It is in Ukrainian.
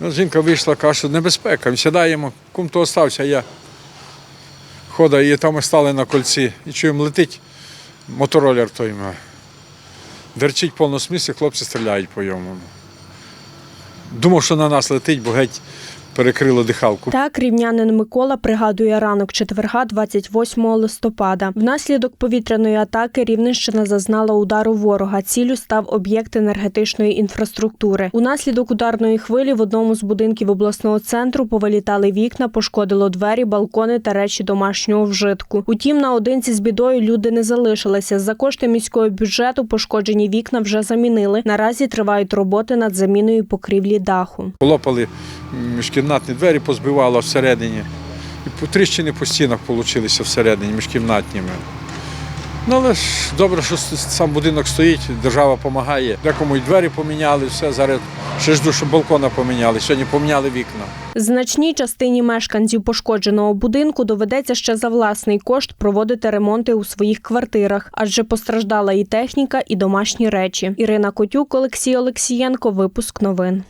Ну, жінка вийшла, каже, що небезпека. Сідаємо, кум то остався, я хода, і там ми стали на кольці. І чуємо, летить моторолер той. Дерчить повно смісі, хлопці стріляють по йому. Думав, що на нас летить, бо геть перекрило дихалку. Так рівнянин Микола пригадує ранок четверга, 28 листопада. Внаслідок повітряної атаки Рівненщина зазнала удару ворога. Ціллю став об'єкт енергетичної інфраструктури. Унаслідок ударної хвилі в одному з будинків обласного центру повилітали вікна, пошкодило двері, балкони та речі домашнього вжитку. Утім, наодинці з бідою люди не залишилися. За кошти міського бюджету пошкоджені вікна вже замінили. Наразі тривають роботи над заміною покрівлі даху. Полопали м, міжкімнатні двері, позбивало всередині. І тріщини по стінах получилися всередині, міжкімнатніми. Ну, але ж добре, що сам будинок стоїть, держава допомагає. Декому й двері поміняли, все, зараз ще жду, щоб балкона поміняли. Сьогодні поміняли вікна. Значній частині мешканців пошкодженого будинку доведеться ще за власний кошт проводити ремонти у своїх квартирах, адже постраждала і техніка, і домашні речі. Ірина Котюк, Олексій Олексієнко. Випуск новин.